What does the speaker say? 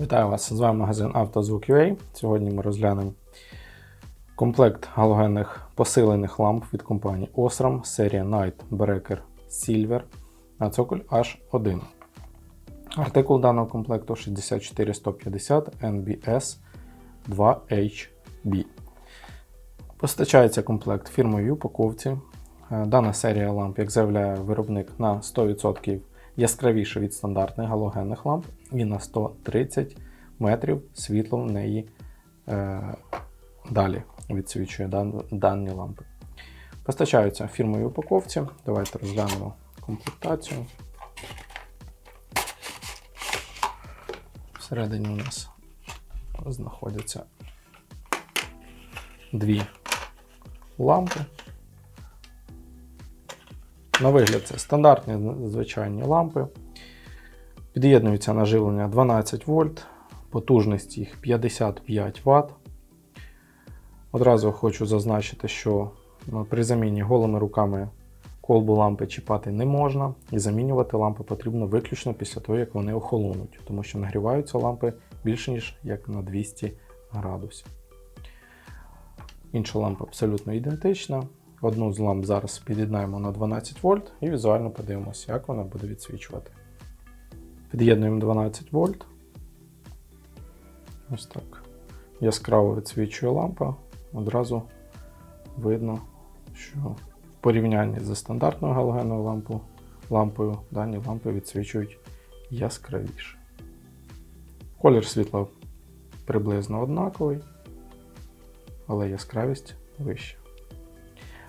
Вітаю вас! З вами магазин «Автозвук.UA». Сьогодні ми розглянемо комплект галогенних посилених ламп від компанії Osram, серія Night Breaker Silver на цоколь H1. Артикул даного комплекту 64150 NBS 2HB. Постачається комплект фірмовій упаковці. Е, Дана серія ламп, як заявляє виробник, на 100% яскравіше від стандартних галогенних ламп і на 130 метрів світло в неї е, далі відсвічує дан, дані лампи. Постачаються в фірмовій упаковці. Давайте розглянемо комплектацію. Всередині у нас знаходяться дві лампи. На вигляд це стандартні звичайні лампи. Під'єднується на живлення 12 вольт, потужність їх 55 Вт. Одразу хочу зазначити, що ну, при заміні голими руками колбу лампи чіпати не можна, і замінювати лампи потрібно виключно після того, як вони охолонуть, тому що нагріваються лампи більше ніж як на 200 градусів. Інша лампа абсолютно ідентична. Одну з ламп зараз під'єднаємо на 12 вольт і візуально подивимося, як вона буде відсвічувати. Під'єднуємо 12 вольт. Ось так. Яскраво відсвічує лампа. Одразу видно, що в порівнянні зі стандартною галогенною лампою, лампою дані лампи відсвічують яскравіше. Колір світла приблизно однаковий, але яскравість вища.